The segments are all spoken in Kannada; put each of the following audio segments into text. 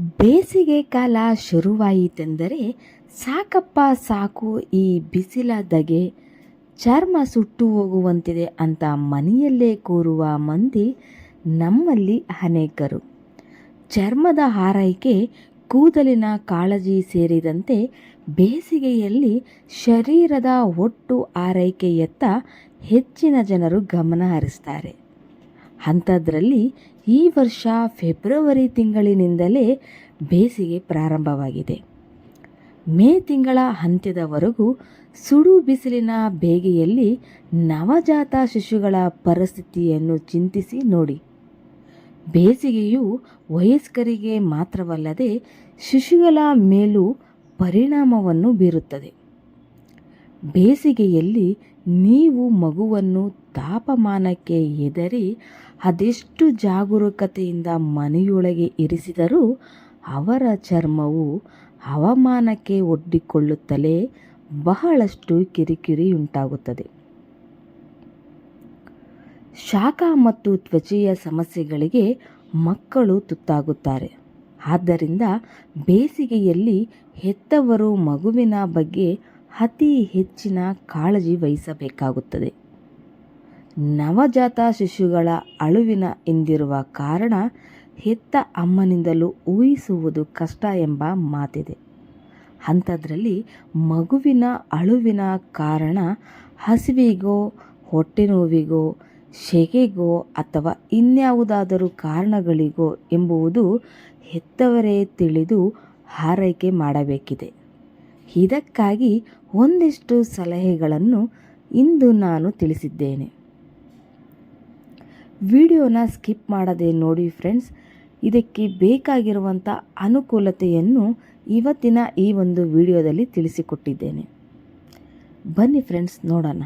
ಬೇಸಿಗೆ ಕಾಲ ಶುರುವಾಯಿತೆಂದರೆ ಸಾಕಪ್ಪ ಸಾಕು ಈ ಬಿಸಿಲ ಧಗೆ ಚರ್ಮ ಸುಟ್ಟು ಹೋಗುವಂತಿದೆ ಅಂತ ಮನೆಯಲ್ಲೇ ಕೂರುವ ಮಂದಿ ನಮ್ಮಲ್ಲಿ ಅನೇಕರು. ಚರ್ಮದ ಆರೈಕೆ ಕೂದಲಿನ ಕಾಳಜಿ ಸೇರಿದಂತೆ ಬೇಸಿಗೆಯಲ್ಲಿ ಶರೀರದ ಒಟ್ಟು ಆರೈಕೆಯತ್ತ ಹೆಚ್ಚಿನ ಜನರು ಗಮನ ಹರಿಸ್ತಾರೆ. ಅಂಥದ್ರಲ್ಲಿ ಈ ವರ್ಷ ಫೆಬ್ರವರಿ ತಿಂಗಳಿನಿಂದಲೇ ಬೇಸಿಗೆ ಪ್ರಾರಂಭವಾಗಿದೆ. ಮೇ ತಿಂಗಳ ಅಂತ್ಯದವರೆಗೂ ಸುಡು ಬಿಸಿಲಿನ ಬೇಗೆಯಲ್ಲಿ ನವಜಾತ ಶಿಶುಗಳ ಪರಿಸ್ಥಿತಿಯನ್ನು ಚಿಂತಿಸಿ ನೋಡಿ. ಬೇಸಿಗೆಯು ವಯಸ್ಕರಿಗೆ ಮಾತ್ರವಲ್ಲದೆ ಶಿಶುಗಳ ಮೇಲೂ ಪರಿಣಾಮವನ್ನು ಬೀರುತ್ತದೆ. ಬೇಸಿಗೆಯಲ್ಲಿ ನೀವು ಮಗುವನ್ನು ತಾಪಮಾನಕ್ಕೆ ಹೆದರಿ ಅದೆಷ್ಟು ಜಾಗರೂಕತೆಯಿಂದ ಮನೆಯೊಳಗೆ ಇರಿಸಿದರೂ ಅವರ ಚರ್ಮವು ಹವಾಮಾನಕ್ಕೆ ಒಡ್ಡಿಕೊಳ್ಳುತ್ತಲೇ ಬಹಳಷ್ಟು ಕಿರಿಕಿರಿಯುಂಟಾಗುತ್ತದೆ. ಶಾಖ ಮತ್ತು ತ್ವಚೆಯ ಸಮಸ್ಯೆಗಳಿಗೆ ಮಕ್ಕಳು ತುತ್ತಾಗುತ್ತಾರೆ. ಆದ್ದರಿಂದ ಬೇಸಿಗೆಯಲ್ಲಿ ಹೆತ್ತವರು ಮಗುವಿನ ಬಗ್ಗೆ ಅತಿ ಹೆಚ್ಚಿನ ಕಾಳಜಿ ವಹಿಸಬೇಕಾಗುತ್ತದೆ. ನವಜಾತ ಶಿಶುಗಳ ಅಳುವಿನ ಎಂದಿರುವ ಕಾರಣ ಹೆತ್ತ ಅಮ್ಮನಿಂದಲೂ ಊಹಿಸುವುದು ಕಷ್ಟ ಎಂಬ ಮಾತಿದೆ. ಅಂಥದ್ರಲ್ಲಿ ಮಗುವಿನ ಅಳುವಿನ ಕಾರಣ ಹಸಿವಿಗೋ ಹೊಟ್ಟೆ ನೋವಿಗೋ ಶೆಗೆಗೋ ಅಥವಾ ಇನ್ಯಾವುದಾದರೂ ಕಾರಣಗಳಿಗೋ ಎಂಬುವುದು ಹೆತ್ತವರೇ ತಿಳಿದು ಹಾರೈಕೆ ಮಾಡಬೇಕಿದೆ. ಇದಕ್ಕಾಗಿ ಒಂದಿಷ್ಟು ಸಲಹೆಗಳನ್ನು ಇಂದು ನಾನು ತಿಳಿಸಿದ್ದೇನೆ. ವಿಡಿಯೋನ ಸ್ಕಿಪ್ ಮಾಡದೆ ನೋಡಿ ಫ್ರೆಂಡ್ಸ್, ಇದಕ್ಕೆ ಬೇಕಾಗಿರುವಂಥ ಅನುಕೂಲತೆಯನ್ನು ಇವತ್ತಿನ ಈ ಒಂದು ವಿಡಿಯೋದಲ್ಲಿ ತಿಳಿಸಿಕೊಟ್ಟಿದ್ದೇನೆ. ಬನ್ನಿ ಫ್ರೆಂಡ್ಸ್, ನೋಡೋಣ.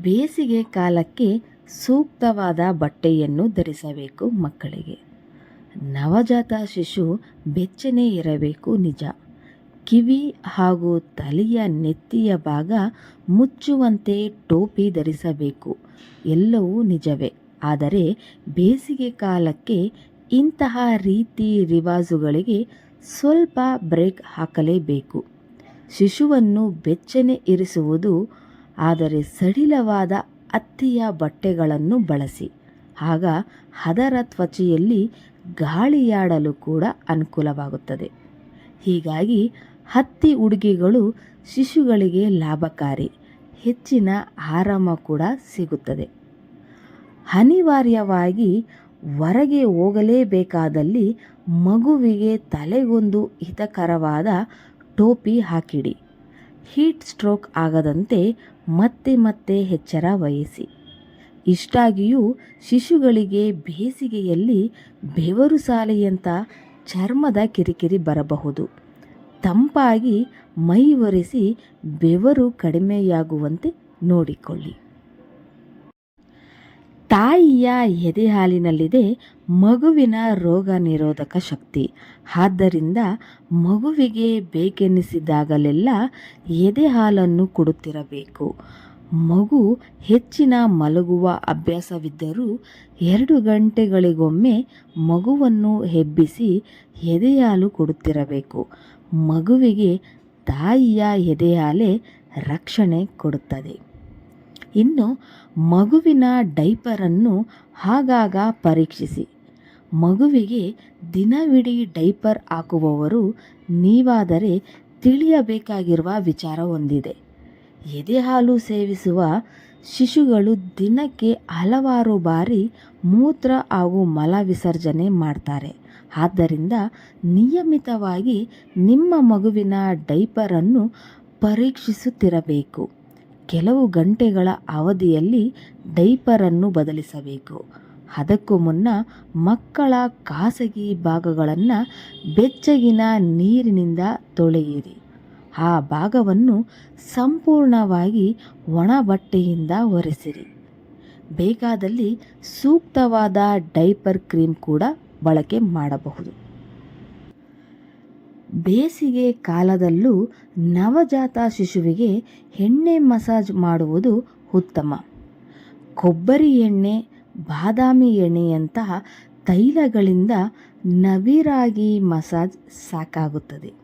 ಬೇಸಿಗೆ ಕಾಲಕ್ಕೆ ಸೂಕ್ತವಾದ ಬಟ್ಟೆಯನ್ನು ಧರಿಸಬೇಕು ಮಕ್ಕಳಿಗೆ. ನವಜಾತ ಶಿಶು ಬೆಚ್ಚನೆ ಇರಬೇಕು ನಿಜ. ಕಿವಿ ಹಾಗೂ ತಲೆಯ ನೆತ್ತಿಯ ಭಾಗ ಮುಚ್ಚುವಂತೆ ಟೋಪಿ ಧರಿಸಬೇಕು. ಎಲ್ಲವೂ ನಿಜವೇ. ಆದರೆ ಬೇಸಿಗೆ ಕಾಲಕ್ಕೆ ಇಂತಹ ರೀತಿ ರಿವಾಜುಗಳಿಗೆ ಸ್ವಲ್ಪ ಬ್ರೇಕ್ ಹಾಕಲೇಬೇಕು. ಶಿಶುವನ್ನು ಬೆಚ್ಚನೆ ಇರಿಸುವುದು, ಆದರೆ ಸಡಿಲವಾದ ಅತ್ತಿಯ ಬಟ್ಟೆಗಳನ್ನು ಬಳಸಿ. ಆಗ ಅದರ ತ್ವಚೆಯಲ್ಲಿ ಗಾಳಿಯಾಡಲು ಕೂಡ ಅನುಕೂಲವಾಗುತ್ತದೆ. ಹೀಗಾಗಿ ಹತ್ತಿ ಉಡುಗೆಗಳು ಶಿಶುಗಳಿಗೆ ಲಾಭಕಾರಿ. ಹೆಚ್ಚಿನ ಆರಾಮ ಕೂಡ ಸಿಗುತ್ತದೆ. ಅನಿವಾರ್ಯವಾಗಿ ಹೊರಗೆ ಹೋಗಲೇಬೇಕಾದಲ್ಲಿ ಮಗುವಿಗೆ ತಲೆಗೊಂದು ಹಿತಕರವಾದ ಟೋಪಿ ಹಾಕಿಡಿ. ಹೀಟ್ ಸ್ಟ್ರೋಕ್ ಆಗದಂತೆ ಮತ್ತೆ ಮತ್ತೆ ಎಚ್ಚರ ವಹಿಸಿ. ಇಷ್ಟಾಗಿಯೂ ಶಿಶುಗಳಿಗೆ ಬೇಸಿಗೆಯಲ್ಲಿ ಬೆವರು ಸಾಲೆಯಂಥ ಚರ್ಮದ ಕಿರಿಕಿರಿ ಬರಬಹುದು. ತಂಪಾಗಿ ಮೈ ಒರೆಸಿ ಬೆವರು ಕಡಿಮೆಯಾಗುವಂತೆ ನೋಡಿಕೊಳ್ಳಿ. ತಾಯಿಯ ಎದೆ ಹಾಲಿನಲ್ಲಿದೆ ಮಗುವಿನ ರೋಗ ನಿರೋಧಕ ಶಕ್ತಿ. ಆದ್ದರಿಂದ ಮಗುವಿಗೆ ಬೇಕೆನಿಸಿದಾಗಲೆಲ್ಲ ಎದೆ ಹಾಲನ್ನು ಕೊಡುತ್ತಿರಬೇಕು. ಮಗು ಹೆಚ್ಚಿನ ಮಲಗುವ ಅಭ್ಯಾಸವಿದ್ದರೂ ಎರಡು ಗಂಟೆಗಳಿಗೊಮ್ಮೆ ಮಗುವನ್ನು ಹೆಬ್ಬಿಸಿ ಎದೆಯಾಲು ಕೊಡುತ್ತಿರಬೇಕು. ಮಗುವಿಗೆ ತಾಯಿಯ ಎದೆಯಾಲೆ ರಕ್ಷಣೆ ಕೊಡುತ್ತದೆ. ಇನ್ನು ಮಗುವಿನ ಡೈಪರನ್ನು ಆಗಾಗ ಪರೀಕ್ಷಿಸಿ. ಮಗುವಿಗೆ ದಿನವಿಡೀ ಡೈಪರ್ ಹಾಕುವವರು ನೀವಾದರೆ ತಿಳಿಯಬೇಕಾಗಿರುವ ವಿಚಾರ ಹೊಂದಿದೆ. ಎದೆಹಾಲು ಸೇವಿಸುವ ಶಿಶುಗಳು ದಿನಕ್ಕೆ ಹಲವಾರು ಬಾರಿ ಮೂತ್ರ ಹಾಗೂ ಮಲ ವಿಸರ್ಜನೆ ಮಾಡ್ತಾರೆ. ಆದ್ದರಿಂದ ನಿಯಮಿತವಾಗಿ ನಿಮ್ಮ ಮಗುವಿನ ಡೈಪರನ್ನು ಪರೀಕ್ಷಿಸುತ್ತಿರಬೇಕು. ಕೆಲವು ಗಂಟೆಗಳ ಅವಧಿಯಲ್ಲಿ ಡೈಪರನ್ನು ಬದಲಿಸಬೇಕು. ಅದಕ್ಕೂ ಮುನ್ನ ಮಕ್ಕಳ ಖಾಸಗಿ ಭಾಗಗಳನ್ನು ಬೆಚ್ಚಗಿನ ನೀರಿನಿಂದ ತೊಳೆಯಿರಿ. ಆ ಭಾಗವನ್ನು ಸಂಪೂರ್ಣವಾಗಿ ಒಣ ಬಟ್ಟೆಯಿಂದ ಒರೆಸಿರಿ. ಬೇಕಾದಲ್ಲಿ ಸೂಕ್ತವಾದ ಡೈಪರ್ ಕ್ರೀಮ್ ಕೂಡ ಬಳಕೆ ಮಾಡಬಹುದು. ಬೇಸಿಗೆ ಕಾಲದಲ್ಲೂ ನವಜಾತ ಶಿಶುವಿಗೆ ಎಣ್ಣೆ ಮಸಾಜ್ ಮಾಡುವುದು ಉತ್ತಮ. ಕೊಬ್ಬರಿ ಎಣ್ಣೆ, ಬಾದಾಮಿ ಎಣ್ಣೆಯಂತಹ ತೈಲಗಳಿಂದ ನವಿರಾಗಿ ಮಸಾಜ್ ಸಾಕಾಗುತ್ತದೆ.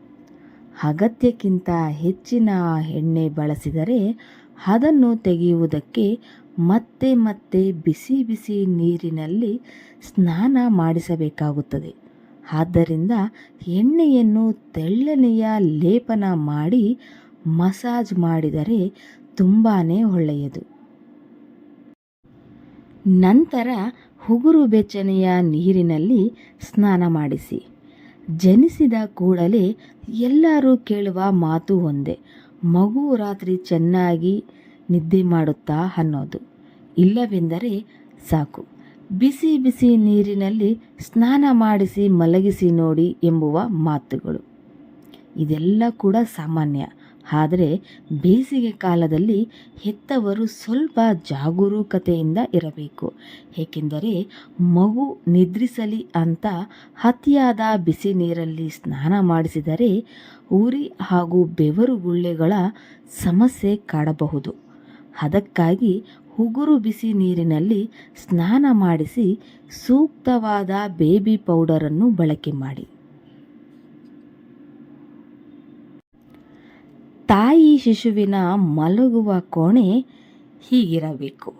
ಅಗತ್ಯಕ್ಕಿಂತ ಹೆಚ್ಚಿನ ಎಣ್ಣೆ ಬಳಸಿದರೆ ಅದನ್ನು ತೆಗೆಯುವುದಕ್ಕೆ ಮತ್ತೆ ಮತ್ತೆ ಬಿಸಿ ಬಿಸಿ ನೀರಿನಲ್ಲಿ ಸ್ನಾನ ಮಾಡಿಸಬೇಕಾಗುತ್ತದೆ. ಆದ್ದರಿಂದ ಎಣ್ಣೆಯನ್ನು ತೆಳ್ಳನೆಯ ಲೇಪನ ಮಾಡಿ ಮಸಾಜ್ ಮಾಡಿದರೆ ತುಂಬಾ ಒಳ್ಳೆಯದು. ನಂತರ ಉಗುರು ಬೆಚ್ಚನೆಯ ನೀರಿನಲ್ಲಿ ಸ್ನಾನ ಮಾಡಿಸಿ. ಜನಿಸಿದ ಕೂಡಲೇ ಎಲ್ಲರೂ ಕೇಳುವ ಮಾತು ಒಂದೇ. ಮಗು ರಾತ್ರಿ ಚೆನ್ನಾಗಿ ನಿದ್ದೆ ಮಾಡುತ್ತಾ ಅನ್ನೋದು. ಇಲ್ಲವೆಂದರೆ ಸಾಕು. ಬಿಸಿ ಬಿಸಿ ನೀರಿನಲ್ಲಿ ಸ್ನಾನ ಮಾಡಿಸಿ ಮಲಗಿಸಿ ನೋಡಿ ಎಂಬುವ ಮಾತುಗಳು. ಇದೆಲ್ಲ ಕೂಡ ಸಾಮಾನ್ಯ. ಆದರೆ ಬೇಸಿಗೆ ಕಾಲದಲ್ಲಿ ಹೆತ್ತವರು ಸ್ವಲ್ಪ ಜಾಗರೂಕತೆಯಿಂದ ಇರಬೇಕು. ಏಕೆಂದರೆ ಮಗು ನಿದ್ರಿಸಲಿ ಅಂತ ಅತಿಯಾದ ಬಿಸಿ ನೀರಲ್ಲಿ ಸ್ನಾನ ಮಾಡಿಸಿದರೆ ಉರಿ ಹಾಗೂ ಬೆವರು ಗುಳ್ಳೆಗಳ ಸಮಸ್ಯೆ ಕಾಡಬಹುದು. ಅದಕ್ಕಾಗಿ ಉಗುರು ಬಿಸಿ ನೀರಿನಲ್ಲಿ ಸ್ನಾನ ಮಾಡಿಸಿ ಸೂಕ್ತವಾದ ಬೇಬಿ ಪೌಡರನ್ನು ಬಳಕೆ ಮಾಡಿ. ತಾಯಿ ಶಿಶುವಿನ ಮಲಗುವ ಕೋಣೆ ಹೀಗಿರಬೇಕು.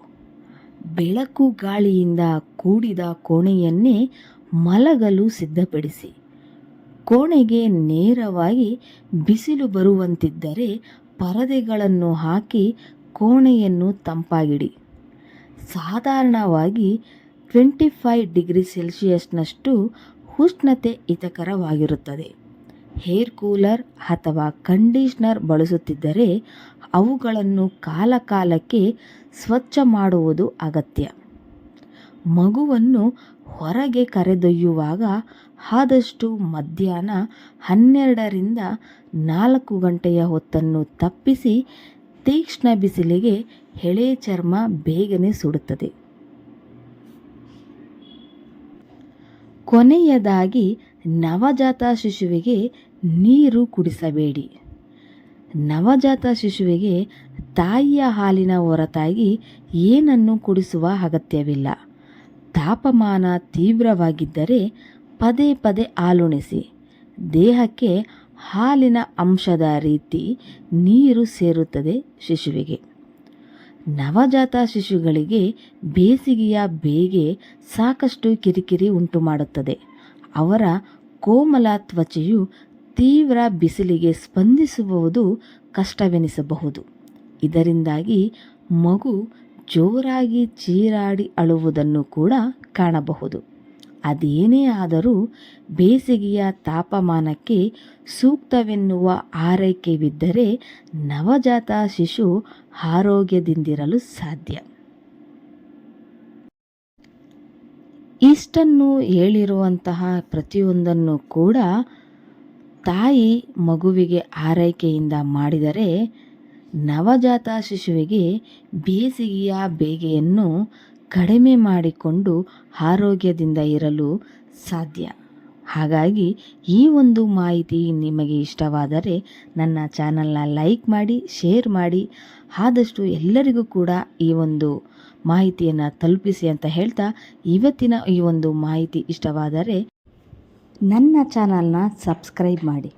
ಬೆಳಕು ಗಾಳಿಯಿಂದ ಕೂಡಿದ ಕೋಣೆಯನ್ನೇ ಮಲಗಲು ಸಿದ್ಧಪಡಿಸಿ. ಕೋಣೆಗೆ ನೇರವಾಗಿ ಬಿಸಿಲು ಬರುವಂತಿದ್ದರೆ ಪರದೆಗಳನ್ನು ಹಾಕಿ ಕೋಣೆಯನ್ನು ತಂಪಾಗಿಡಿ. ಸಾಧಾರಣವಾಗಿ ಟ್ವೆಂಟಿ ಫೈವ್ ಡಿಗ್ರಿ ಸೆಲ್ಸಿಯಸ್ನಷ್ಟು ಉಷ್ಣತೆ ಹಿತಕರವಾಗಿರುತ್ತದೆ. ಹೇರ್ ಕೂಲರ್ ಅಥವಾ ಕಂಡೀಷ್ನರ್ ಬಳಸುತ್ತಿದ್ದರೆ ಅವುಗಳನ್ನು ಕಾಲಕಾಲಕ್ಕೆ ಸ್ವಚ್ಛ ಮಾಡುವುದು ಅಗತ್ಯ. ಮಗುವನ್ನು ಹೊರಗೆ ಕರೆದೊಯ್ಯುವಾಗ ಆದಷ್ಟು ಮಧ್ಯಾಹ್ನ ಹನ್ನೆರಡರಿಂದ ನಾಲ್ಕು ಗಂಟೆಯ ಹೊತ್ತನ್ನು ತಪ್ಪಿಸಿ ತೀಕ್ಷ್ಣ ಬಿಸಿಲಿಗೆ ಎಳೆ ಚರ್ಮ ಬೇಗನೆ ಸುಡುತ್ತದೆ. ಕೊನೆಯದಾಗಿ ನವಜಾತ ಶಿಶುವಿಗೆ ನೀರು ಕುಡಿಸಬೇಡಿ. ನವಜಾತ ಶಿಶುವಿಗೆ ತಾಯಿಯ ಹಾಲಿನ ಹೊರತಾಗಿ ಏನನ್ನು ಕುಡಿಸುವ ಅಗತ್ಯವಿಲ್ಲ. ತಾಪಮಾನ ತೀವ್ರವಾಗಿದ್ದರೆ ಪದೇ ಪದೇ ಹಾಲುಣಿಸಿ ದೇಹಕ್ಕೆ ಹಾಲಿನ ಅಂಶದ ರೀತಿ ನೀರು ಸೇರುತ್ತದೆ ಶಿಶುವಿಗೆ. ನವಜಾತ ಶಿಶುಗಳಿಗೆ ಬೇಸಿಗೆಯ ಬೇಗೆ ಸಾಕಷ್ಟು ಕಿರಿಕಿರಿ ಉಂಟು ಮಾಡುತ್ತದೆ ಅವರ ಕೋಮಲ ತ್ವಚೆಯು ತೀವ್ರ ಬಿಸಿಲಿಗೆ ಸ್ಪಂದಿಸುವುದು ಕಷ್ಟವೆನಿಸಬಹುದು. ಇದರಿಂದಾಗಿ ಮಗು ಜೋರಾಗಿ ಚೀರಾಡಿ ಅಳುವುದನ್ನು ಕೂಡ ಕಾಣಬಹುದು. ಅದೇನೇ ಆದರೂ ಬೇಸಿಗೆಯ ತಾಪಮಾನಕ್ಕೆ ಸೂಕ್ತವೆನ್ನುವ ಆರೈಕೆವಿದ್ದರೆ ನವಜಾತ ಶಿಶು ಆರೋಗ್ಯದಿಂದಿರಲು ಸಾಧ್ಯ. ಇಷ್ಟನ್ನು ಹೇಳಿರುವಂತಹ ಪ್ರತಿಯೊಂದನ್ನು ಕೂಡ ತಾಯಿ ಮಗುವಿಗೆ ಆರೈಕೆಯಿಂದ ಮಾಡಿದರೆ ನವಜಾತ ಶಿಶುವಿಗೆ ಬೇಸಿಗೆಯ ಬೇಗೆಯನ್ನು ಕಡಿಮೆ ಮಾಡಿಕೊಂಡು ಆರೋಗ್ಯದಿಂದ ಇರಲು ಸಾಧ್ಯ. ಹಾಗಾಗಿ ಈ ಒಂದು ಮಾಹಿತಿ ನಿಮಗೆ ಇಷ್ಟವಾದರೆ ನನ್ನ ಚಾನಲ್ನ ಲೈಕ್ ಮಾಡಿ, ಶೇರ್ ಮಾಡಿ, ಆದಷ್ಟು ಎಲ್ಲರಿಗೂ ಕೂಡ ಈ ಒಂದು ಮಾಹಿತಿಯನ್ನು ತಲುಪಿಸಿ ಅಂತ ಹೇಳ್ತಾ ಇವತ್ತಿನ ಈ ಒಂದು ಮಾಹಿತಿ ಇಷ್ಟವಾದರೆ ನನ್ನ ಚಾನಲ್ನ ಸಬ್ಸ್ಕ್ರೈಬ್ ಮಾಡಿ.